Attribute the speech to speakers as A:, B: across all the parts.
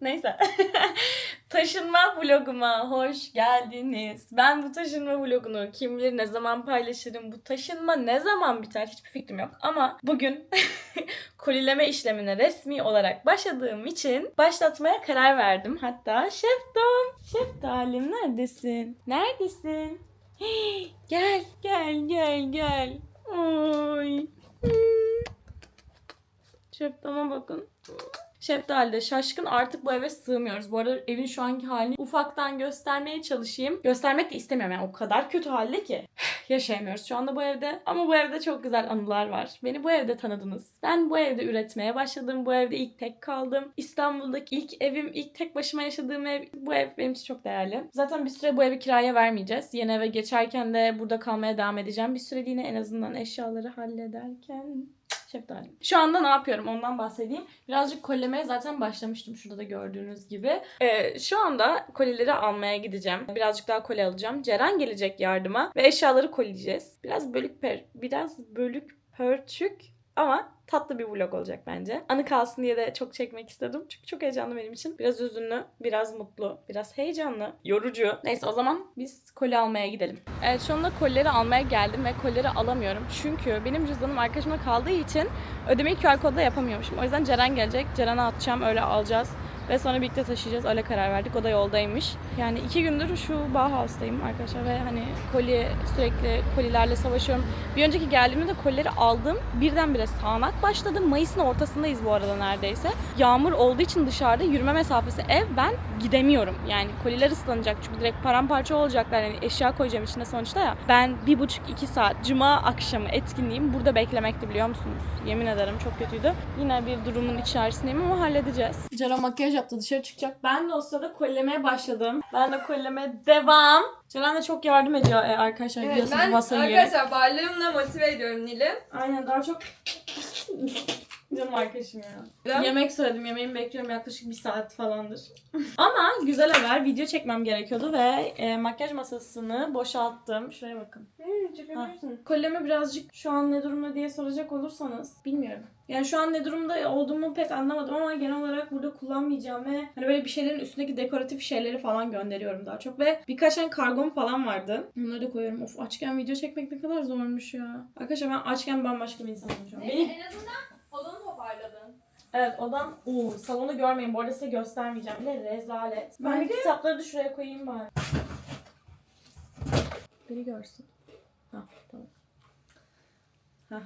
A: Neyse. taşınma vloguma hoş geldiniz. Ben bu taşınma vlogunu kim bilir ne zaman paylaşırım. Bu taşınma ne zaman biter hiçbir fikrim yok. Ama bugün kolileme işlemine resmi olarak başladığım için başlatmaya karar verdim. Hatta şeftom, şeftalim neredesin? Neredesin? Gel, gel, gel, gel. Oy. Hmm. Şeftama bakın. Şeftali de şaşkın artık bu eve sığmıyoruz. Bu arada evin şu anki halini ufaktan göstermeye çalışayım. Göstermek de istemiyorum yani o kadar kötü halde ki. Yaşayamıyoruz şu anda bu evde. Ama bu evde çok güzel anılar var. Beni bu evde tanıdınız. Ben bu evde üretmeye başladım. Bu evde ilk tek kaldım. İstanbul'daki ilk evim, ilk tek başıma yaşadığım ev. Bu ev benim için çok değerli. Zaten bir süre bu evi kiraya vermeyeceğiz. Yeni eve geçerken de burada kalmaya devam edeceğim. Bir süreliğine en azından eşyaları hallederken Şeftali. Şu anda ne yapıyorum ondan bahsedeyim. Birazcık kolemeye zaten başlamıştım şurada da gördüğünüz gibi. Ee, şu anda kolileri almaya gideceğim. Birazcık daha koli alacağım. Ceren gelecek yardıma ve eşyaları koleyeceğiz. Biraz bölük per, biraz bölük pörçük ama tatlı bir vlog olacak bence. Anı kalsın diye de çok çekmek istedim. Çünkü çok heyecanlı benim için. Biraz üzünlü, biraz mutlu, biraz heyecanlı, yorucu. Neyse o zaman biz koli almaya gidelim. Evet şu anda kolileri almaya geldim ve kolileri alamıyorum. Çünkü benim cüzdanım arkadaşıma kaldığı için ödemeyi QR kodla yapamıyormuşum. O yüzden Ceren gelecek. Ceren'e atacağım öyle alacağız. Ve sonra birlikte taşıyacağız. Öyle karar verdik. O da yoldaymış. Yani iki gündür şu Bauhaus'tayım arkadaşlar. Ve hani koli sürekli kolilerle savaşıyorum. Bir önceki geldiğimde de kolileri aldım. Birdenbire sağanak başladı. Mayıs'ın ortasındayız bu arada neredeyse. Yağmur olduğu için dışarıda yürüme mesafesi ev. Ben gidemiyorum. Yani koliler ıslanacak çünkü direkt paramparça olacaklar. Yani eşya koyacağım içine sonuçta ya. Ben bir buçuk iki saat cuma akşamı etkinliğim burada beklemekti biliyor musunuz? Yemin ederim çok kötüydü. Yine bir durumun içerisindeyim ama halledeceğiz. Ceren makyaj yaptı dışarı çıkacak. Ben de o sırada kolilemeye başladım. Ben de kolilemeye devam. Ceren de çok yardım ediyor e, arkadaşlar
B: Evet,
A: biliyorsunuz
B: ben
A: masayı.
B: arkadaşlar varlığımla motive ediyorum Nil'i.
A: Aynen daha çok Canım arkadaşım ya. Yemek söyledim. Yemeğimi bekliyorum yaklaşık bir saat falandır. Ama güzel haber. Video çekmem gerekiyordu ve e, makyaj masasını boşalttım. Şuraya bakın.
B: Hmm, çekebilirsin.
A: Kolemi birazcık şu an ne durumda diye soracak olursanız bilmiyorum. Yani şu an ne durumda olduğumu pek anlamadım ama genel olarak burada kullanmayacağım ve hani böyle bir şeylerin üstündeki dekoratif şeyleri falan gönderiyorum daha çok ve birkaç tane kargom falan vardı. Onları da koyuyorum. Of açken video çekmek ne kadar zormuş ya. Arkadaşlar ben açken bambaşka bir insanım şu an. Benim
B: En azından.
A: Evet odam uuu salonu görmeyin bu arada size göstermeyeceğim. Ne rezalet. Ben bir kitapları da şuraya koyayım bari. Biri görsün. Hah tamam. Hah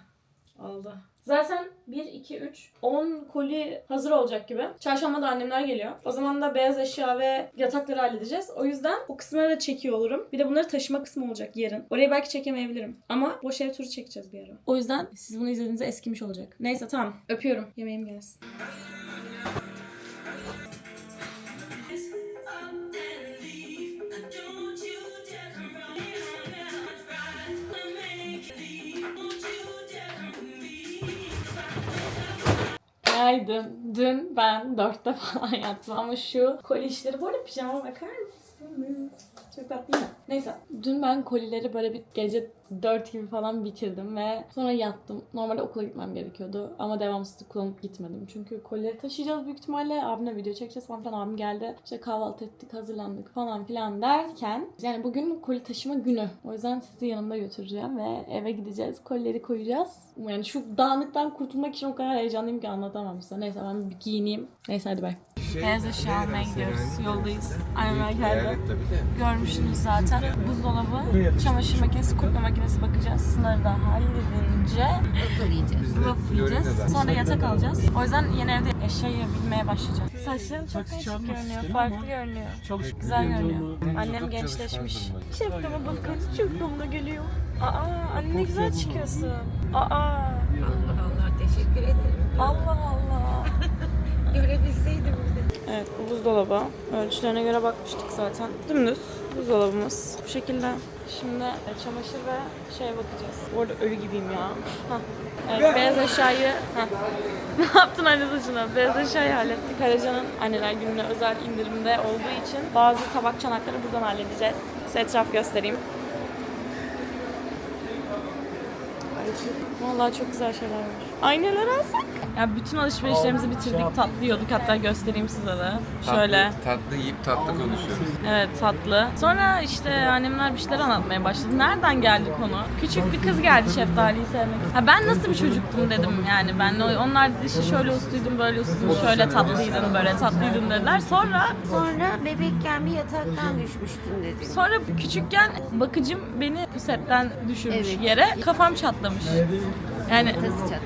A: aldı. Zaten 1, 2, 3, 10 koli hazır olacak gibi. Çarşamba da annemler geliyor. O zaman da beyaz eşya ve yatakları halledeceğiz. O yüzden o kısımları da çekiyor olurum. Bir de bunları taşıma kısmı olacak yarın. Orayı belki çekemeyebilirim. Ama boş ev turu çekeceğiz bir ara. O yüzden siz bunu izlediğinizde eskimiş olacak. Neyse tamam. Öpüyorum. Yemeğim gelsin. Günaydın. Dün ben dörtte falan yattım ama şu koli işleri bu pijama bakar mısınız? Çok tatlı? Neyse. Dün ben kolileri böyle bir gece 4 gibi falan bitirdim ve sonra yattım. Normalde okula gitmem gerekiyordu ama devamsızlık kullanıp gitmedim. Çünkü kolileri taşıyacağız büyük ihtimalle. Abimle video çekeceğiz falan filan. Abim geldi. İşte kahvaltı ettik, hazırlandık falan filan derken yani bugün koli taşıma günü. O yüzden sizi yanımda götüreceğim ve eve gideceğiz. Kolileri koyacağız. Yani şu dağınıktan kurtulmak için o kadar heyecanlıyım ki anlatamam size. Neyse ben bir giyineyim. Neyse hadi bay. Beyaz eşya almaya gidiyoruz. Yoldayız. Annemler geldi. Görmüştünüz zaten. Buzdolabı, çamaşır makinesi, kurutma makinesi bakacağız. Bunları da halledince waffle yiyeceğiz. Sonra yatak alacağız. O yüzden yeni evde eşyayı bilmeye başlayacağız. Saçların çok değişik görünüyor. Farklı görünüyor. Güzel görünüyor. Annem gençleşmiş. Şeftama bakın. Şeftam da geliyor. Aa anne ne güzel çıkıyorsun. Aa
C: Allah Allah teşekkür ederim.
A: Allah Allah.
C: Görebilseydim bir de.
A: Evet bu buzdolabı. Ölçülerine göre bakmıştık zaten. Dümdüz buzdolabımız. Bu şekilde. Şimdi çamaşır ve şeye bakacağız. Bu arada ölü gibiyim ya. Evet beyaz eşyayı... Ne yaptın anne saçına? Beyaz eşyayı hallettik. Karacan'ın anneler gününe özel indirimde olduğu için bazı tabak çanakları buradan halledeceğiz. Size etraf göstereyim. Vallahi çok güzel şeyler var. Ay neler alsak? Ya bütün alışverişlerimizi bitirdik. Tatlı yiyorduk. Hatta göstereyim size de. Şöyle.
D: Tatlı, tatlı yiyip tatlı konuşuyoruz.
A: Evet tatlı. Sonra işte annemler bir şeyler anlatmaya başladı. Nereden geldi konu? Küçük bir kız geldi şeftaliyi sevmek. Ha ben nasıl bir çocuktum dedim yani. Ben onlar işte şöyle usluydum, böyle usluydum, şöyle tatlıydın, böyle tatlıydın dediler. Sonra
C: Sonra bebekken bir yataktan düşmüştün dedi.
A: sonra küçükken bakıcım beni setten düşürmüş
C: Evet.
A: yere. Kafam çatlamış. Yani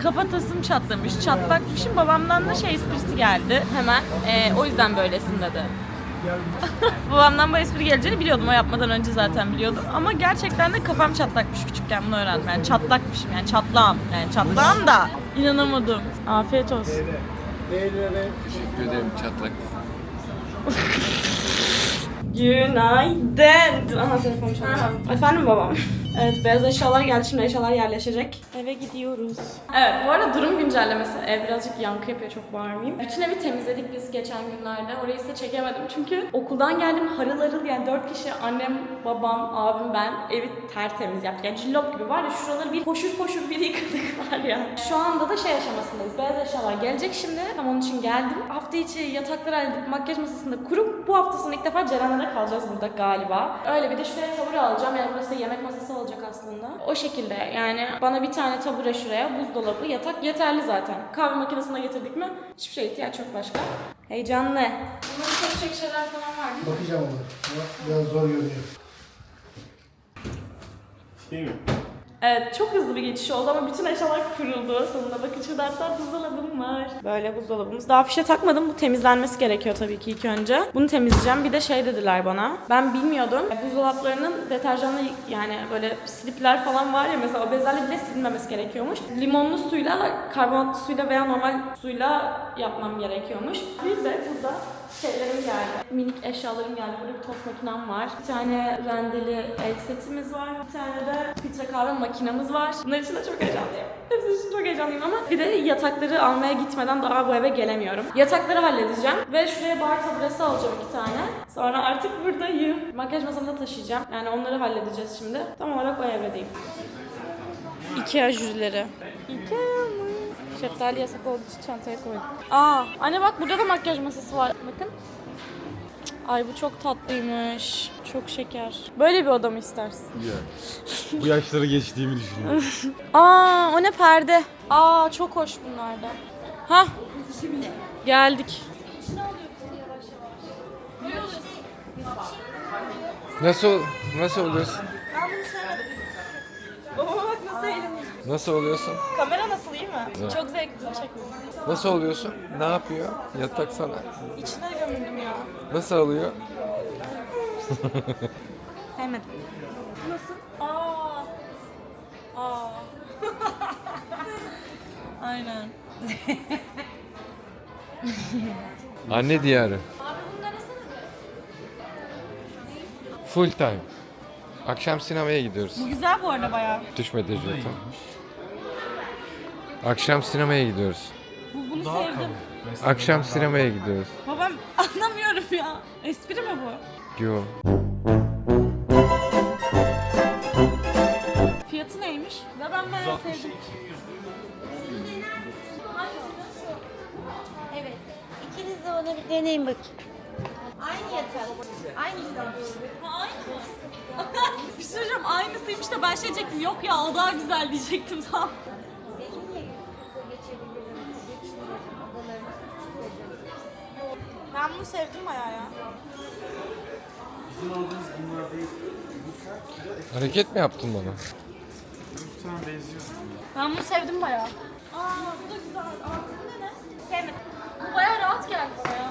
A: kafatasım çatlamış. Çatlakmışım. Babamdan da şey esprisi geldi hemen. Ee, o yüzden böylesin dedi. Babamdan bu espri geleceğini biliyordum. O yapmadan önce zaten biliyordum. Ama gerçekten de kafam çatlakmış küçükken bunu öğrendim. Yani çatlakmışım yani çatlağım. Yani çatlağım da inanamadım. Afiyet olsun.
D: Teşekkür ederim çatlak.
A: Günaydın. Aha telefonum çalıyor. Efendim babam. Evet beyaz eşyalar geldi şimdi eşyalar yerleşecek. Eve gidiyoruz. Evet bu arada durum güncellemesi. Ev birazcık yankı yapıyor çok bağırmayayım. Bütün evi temizledik biz geçen günlerde. Orayı size çekemedim çünkü okuldan geldim harıl harıl yani dört kişi annem, babam, abim ben evi tertemiz yaptık. Yani cillop gibi var ya şuraları bir koşur koşur bir yıkadık var ya. Şu anda da şey aşamasındayız. Beyaz eşyalar gelecek şimdi. Tam onun için geldim. Hafta içi yatakları halledip makyaj masasında kurup bu hafta sonu ilk defa Ceren'le kalacağız burada galiba. Öyle bir de şuraya tabure alacağım. Yani burası yemek masası olacak aslında. O şekilde yani bana bir tane tabure şuraya, buzdolabı, yatak yeterli zaten. Kahve makinesine getirdik mi hiçbir şeye ihtiyaç yok başka. Heyecanlı. Bunları çekecek şeyler falan var değil mi?
E: Bakacağım ona. Biraz zor görünüyor.
A: Evet çok hızlı bir geçiş oldu ama bütün eşyalar kuruldu. Sonunda bakın şurada hatta buzdolabım var. Böyle buzdolabımız. Daha fişe takmadım. Bu temizlenmesi gerekiyor tabii ki ilk önce. Bunu temizleyeceğim. Bir de şey dediler bana. Ben bilmiyordum. Buzdolaplarının deterjanla yani böyle slipler falan var ya mesela o bezlerle bile silinmemesi gerekiyormuş. Limonlu suyla, karbonatlı suyla veya normal suyla yapmam gerekiyormuş. Bir de burada şeylerim geldi. Minik eşyalarım geldi. Burada bir tost makinem var. Bir tane rendeli el setimiz var. Bir tane de filtre kahve makinamız var. Bunlar için de çok heyecanlıyım. Hepsi için çok heyecanlıyım ama bir de yatakları almaya gitmeden daha bu eve gelemiyorum. Yatakları halledeceğim ve şuraya bar taburesi alacağım iki tane. Sonra artık buradayım. Makyaj masamı da taşıyacağım. Yani onları halledeceğiz şimdi. Tam olarak o evdeyim. Ikea jürileri. Ikea? Şeftali yasak olduğu için çantaya koydum. Aa, anne bak burada da makyaj masası var. Bakın. Ay bu çok tatlıymış. Çok şeker. Böyle bir oda mı istersin?
F: Bu yaşları geçtiğimi düşünüyorum.
A: Aa, o ne perde? Aa, çok hoş bunlar da. Ha? Geldik.
D: Nasıl nasıl oluyorsun?
A: Ben bunu sevmedim. Babama bak nasıl eğleniyor.
D: Nasıl oluyorsun?
A: Kamera mi? Çok zevkli çekmiş.
D: Nasıl oluyorsun? Ne yapıyor? Yatak sana.
A: İçine gömüldüm ya.
D: Nasıl alıyor?
A: Sevmedim. Nasıl? Aa. Aa. Aynen.
D: Anne diyarı. Full time. Akşam sinemaya gidiyoruz.
A: Bu güzel bu arada bayağı.
D: Düşmedi jeton. Akşam sinemaya gidiyoruz.
A: Bu, bunu sevdim.
D: Akşam sinemaya gidiyoruz.
A: Babam anlamıyorum ya. Espri mi bu?
D: Yo.
A: Fiyatı neymiş? Ve ben bayağı sevdim.
C: Evet. İkiniz de ona bir deneyin bakayım. Aynı yatak. Aynısı.
A: Ha, aynı mı? bir şey söyleyeceğim aynısıymış da ben şey diyecektim yok ya o daha güzel diyecektim tam. Ben bunu sevdim bayağı ya.
D: Hareket mi yaptın bana?
A: Ben bunu sevdim bayağı. Aa bu da güzel. Aa bu ne? Sevmedim. Bu bayağı rahat geldi bana ya.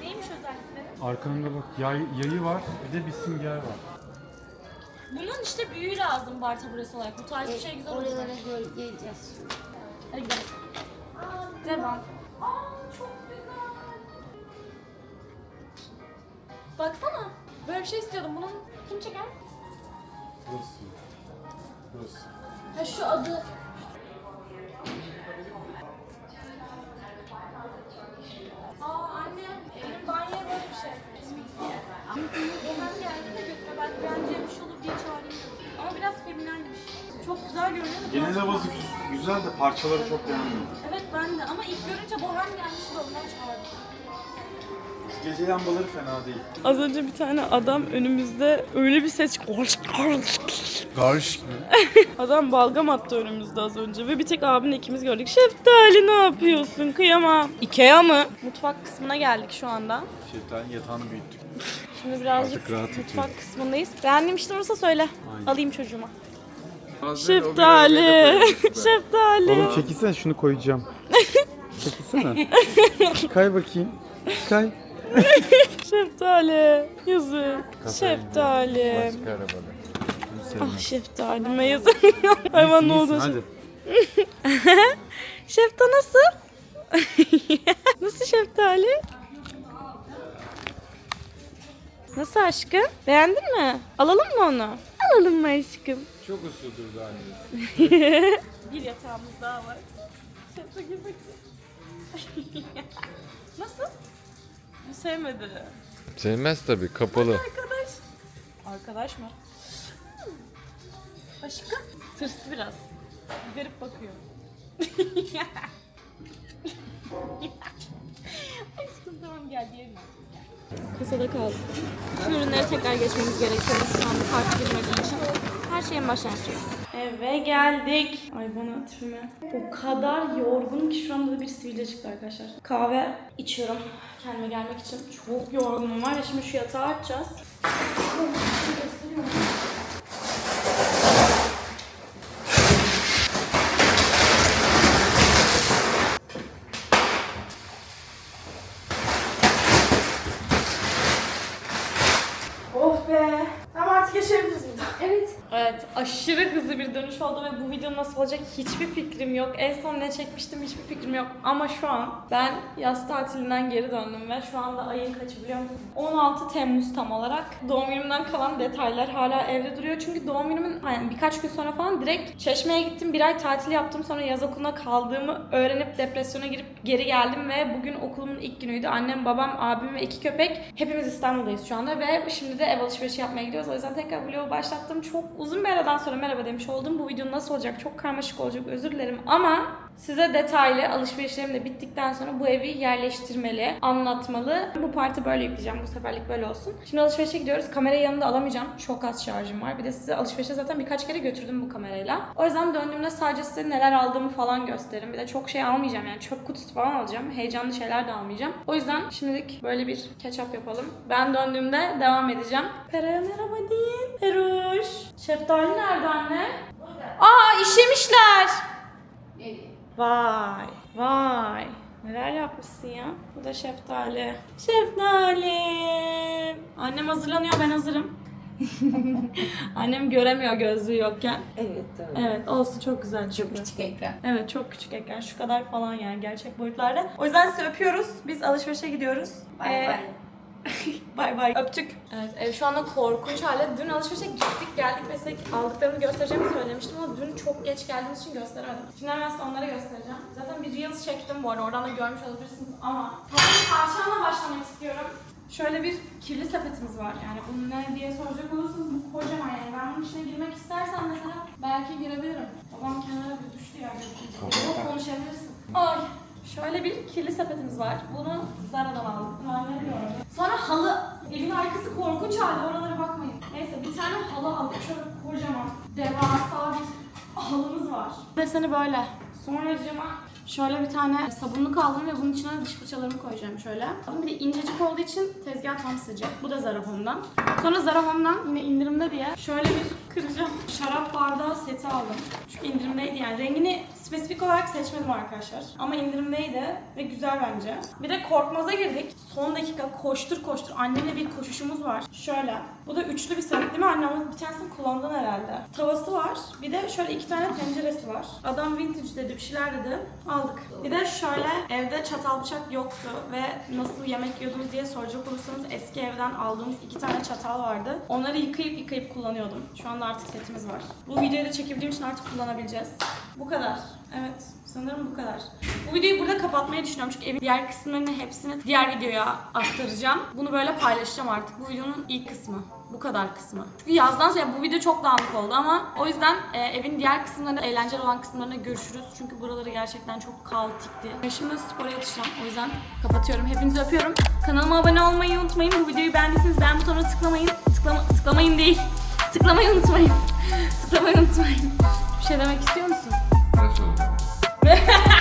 A: Neymiş özellikleri?
F: Arkamda bak yay, yayı var bir de bir sünger var.
A: Bunun işte büyüğü lazım bar taburesi olarak. Bu tarz bir şey güzel olur.
C: Oralara gel- geleceğiz.
A: Hadi gidelim. Devam. Baksana. Böyle bir şey istiyordum. Bunun kim çeker?
F: Burası. Burası.
A: Ha şu adı. Aa anne, benim banyoya böyle bir şey. Hem geldi de gözüme belki beğeneceği bir şey olur diye çağırayım. Ama biraz feminenmiş. Çok güzel görünüyor. da
F: Genel
A: biraz
F: havası güzel de parçaları çok beğenmedim.
A: Evet ben de ama ilk görünce bohem gelmişti de ondan çağırdım.
F: Gece lambaları fena değil.
A: Az önce bir tane adam önümüzde öyle bir ses
F: Garş
A: Adam balgam attı önümüzde az önce ve bir tek abimle ikimiz gördük. Şeftali ne yapıyorsun? Kıyamam. Ikea mı? Mutfak kısmına geldik şu anda.
F: Şeftalinin yatağını büyüttük.
A: Şimdi birazcık
F: Artık rahat
A: mutfak kısmındayız. Beğendiğin bir şey olursa söyle.
F: Aynen.
A: Alayım çocuğuma.
D: O
A: Şeftali.
D: bir
A: Şeftali.
F: Oğlum çekilsene şunu koyacağım. Çekilsene. Kay bakayım. Kay.
A: Şeftali. Yazık. Şeftali.
D: Başka arabada.
A: Ah şeftalime yazık. Hayvan ne oldu?
F: Hadi.
A: Şefta nasıl? nasıl şeftali? Nasıl aşkım? Beğendin mi? Alalım mı onu? Alalım mı aşkım?
D: Çok usludur annesi.
A: Bir yatağımız daha var. Şefta gir bakayım. nasıl? Sevmedi.
D: Sevmez tabii kapalı.
A: Arkadaş. Arkadaş mı? Aşkım. Tırstı biraz. Bir Garip bakıyor. Aşkım tamam gel diyelim Kasada kaldık. Bütün ürünleri tekrar geçmemiz gerekiyor şu anda kart girmediği için. Her şeyin yapacağız. Eve geldik. Ay bana tipime. O kadar yorgunum ki şu anda da bir sivilce çıktı arkadaşlar. Kahve içiyorum kendime gelmek için. Çok yorgunum var ya şimdi şu yatağı açacağız. Oh be. Tamam artık yaşayabiliriz burada. Evet. Evet aşırı hızlı bir dönüş oldu ve bu video nasıl olacak hiçbir fikrim yok. En son ne çekmiştim hiçbir fikrim yok. Ama şu an ben yaz tatilinden geri döndüm ve şu anda ayın kaçı biliyor musun? 16 Temmuz tam olarak. Doğum günümden kalan detaylar hala evde duruyor. Çünkü doğum günümün yani birkaç gün sonra falan direkt Çeşme'ye gittim. Bir ay tatil yaptım. Sonra yaz okuluna kaldığımı öğrenip depresyona girip geri geldim ve bugün okulumun ilk günüydü. Annem, babam, abim ve iki köpek. Hepimiz İstanbul'dayız şu anda ve şimdi de ev alışverişi yapmaya gidiyoruz. O yüzden tekrar vlogu başlattım. Çok uzun bir aradan sonra merhaba demiş oldum. Bu video nasıl olacak? Çok karmaşık olacak. Özür dilerim ama size detaylı alışverişlerim de bittikten sonra bu evi yerleştirmeli, anlatmalı. Bu parti böyle yükleyeceğim. Bu seferlik böyle olsun. Şimdi alışverişe gidiyoruz. Kamerayı yanımda alamayacağım. Çok az şarjım var. Bir de size alışverişe zaten birkaç kere götürdüm bu kamerayla. O yüzden döndüğümde sadece size neler aldığımı falan gösteririm. Bir de çok şey almayacağım yani çöp kutusu falan alacağım. Heyecanlı şeyler de almayacağım. O yüzden şimdilik böyle bir catch yapalım. Ben döndüğümde devam edeceğim. Pera'ya merhaba deyin. Peruş. Şeftali nerede anne? Aa işemişler. Vay, vay. Neler yapmışsın ya? Bu da şeftali. Şeftali. Annem hazırlanıyor, ben hazırım. Annem göremiyor gözlüğü yokken.
C: Evet doğru.
A: Evet, olsun çok güzel çıktı.
C: Çok küçük ekran.
A: Evet, çok küçük ekran. Şu kadar falan yani gerçek boyutlarda. O yüzden sizi öpüyoruz. Biz alışverişe gidiyoruz.
C: Bay
A: Ee,
C: bay.
A: Bay bay. Öptük. Evet ev şu anda korkunç halde. Dün alışverişe gittik geldik ve size aldıklarımı göstereceğimi söylemiştim ama dün çok geç geldiğimiz için gösteremedim. Şimdi hemen size onları göstereceğim. Zaten bir Reels çektim bu arada oradan da görmüş olabilirsiniz ama hemen tavşanla başlamak istiyorum. Şöyle bir kirli sepetimiz var yani bu ne diye soracak olursanız bu kocaman yani ben bunun içine girmek istersem mesela belki girebilirim. Babam kenara bir düştü ya. Ama konuşabilirsin. Ay Şöyle bir kirli sepetimiz var. Bunu Zara'dan aldım. Sonra halı. Evin arkası korkunç halde. Oralara bakmayın. Neyse bir tane halı aldık. Şöyle kocaman. Devasa bir halımız var. Deseni böyle. Sonracığıma şöyle bir tane sabunluk aldım ve bunun içine dış fırçalarımı koyacağım şöyle. Bir de incecik olduğu için tezgah tam sıcak. Bu da Zara Home'dan. Sonra Zara Home'dan yine indirimde diye şöyle bir kıracağım şarap bardağı seti aldım. Çünkü indirimdeydi yani. Rengini spesifik olarak seçmedim arkadaşlar. Ama indirimdeydi ve güzel bence. Bir de korkmaza girdik. Son dakika koştur koştur. Annemle bir koşuşumuz var. Şöyle. Bu da üçlü bir set değil mi anne? Ama bir tanesini kullandın herhalde. Tavası var. Bir de şöyle iki tane tenceresi var. Adam vintage dedi bir şeyler dedi. Aldık. Bir de şöyle evde çatal bıçak yoktu ve nasıl yemek yiyordunuz diye soracak olursanız eski evden aldığımız iki tane çatal vardı. Onları yıkayıp yıkayıp kullanıyordum. Şu anda artık setimiz var. Bu videoyu da çekebildiğim için artık kullanabileceğiz. Bu kadar. Evet. Sanırım bu kadar. Bu videoyu burada kapatmayı düşünüyorum çünkü evin diğer kısımlarını hepsini diğer videoya aktaracağım. Bunu böyle paylaşacağım artık. Bu videonun ilk kısmı. Bu kadar kısmı. Çünkü yazdan sonra bu video çok dağınık oldu ama o yüzden e, evin diğer kısımlarında, eğlenceli olan kısımlarına görüşürüz. Çünkü buraları gerçekten çok kaotikti. Şimdi spora yetişeceğim. O yüzden kapatıyorum. Hepinizi öpüyorum. Kanalıma abone olmayı unutmayın. Bu videoyu beğendiyseniz beğen butonuna tıklamayın. Tıklama, tıklamayın değil. Tıklamayı unutmayın. tıklamayı unutmayın. Bir şey demek istiyor musun?
D: করেছ